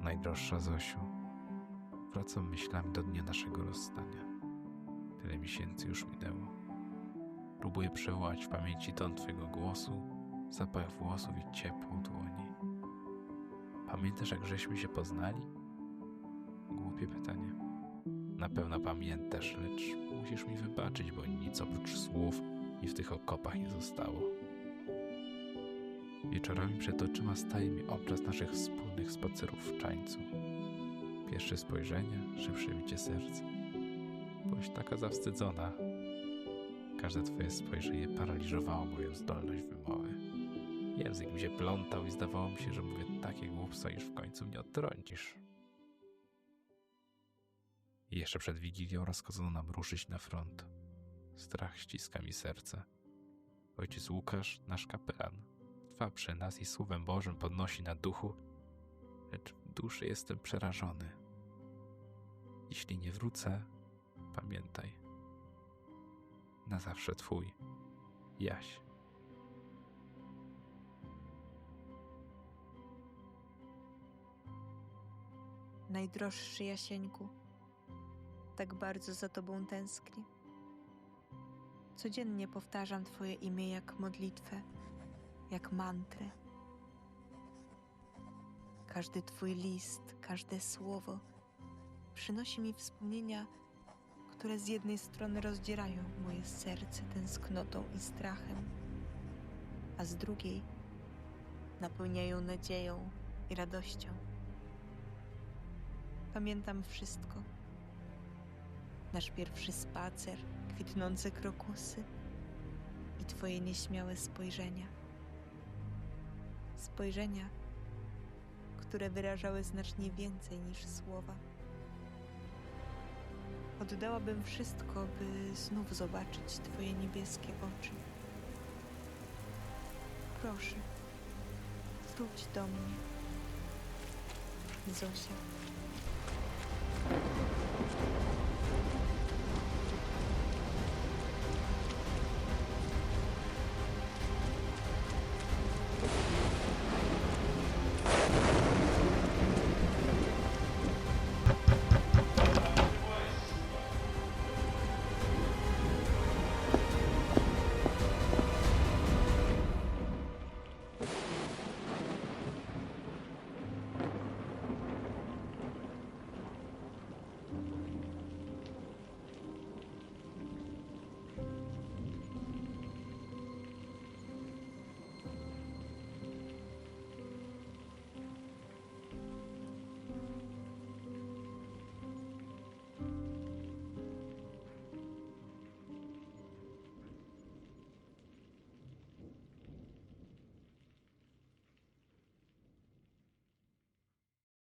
Najdroższa Zosiu, wracam myślami do dnia naszego rozstania. Tyle miesięcy już minęło. Próbuję przełać w pamięci ton Twojego głosu, zapach włosów i ciepło dłoni. Pamiętasz, jak żeśmy się poznali? Głupie pytanie. Na pewno pamiętasz, lecz musisz mi wybaczyć, bo nic oprócz słów mi w tych okopach nie zostało. Wieczorami przed oczyma staje mi obraz naszych wspólnych spacerów w czańcu. Pierwsze spojrzenie, szybsze bicie serca. Byłaś taka zawstydzona. Każde twoje spojrzenie paraliżowało moją zdolność wymowy. Język mi się plątał i zdawało mi się, że mówię takie głupstwa, iż w końcu mnie odtrącisz. Jeszcze przed Wigilią rozkazano nam ruszyć na front. Strach ściska mi serce. Ojciec Łukasz, nasz kapelan, trwa przy nas i słowem Bożym podnosi na duchu, lecz w duszy jestem przerażony. Jeśli nie wrócę, pamiętaj. Na zawsze twój, Jaś. Najdroższy Jasieńku, tak bardzo za Tobą tęsknię. Codziennie powtarzam Twoje imię jak modlitwę, jak mantrę. Każdy Twój list, każde słowo przynosi mi wspomnienia, które z jednej strony rozdzierają moje serce tęsknotą i strachem, a z drugiej napełniają nadzieją i radością. Pamiętam wszystko. Nasz pierwszy spacer, kwitnące krokusy i Twoje nieśmiałe spojrzenia. Spojrzenia, które wyrażały znacznie więcej niż słowa. Oddałabym wszystko, by znów zobaczyć Twoje niebieskie oczy. Proszę, wróć do mnie. Zosia.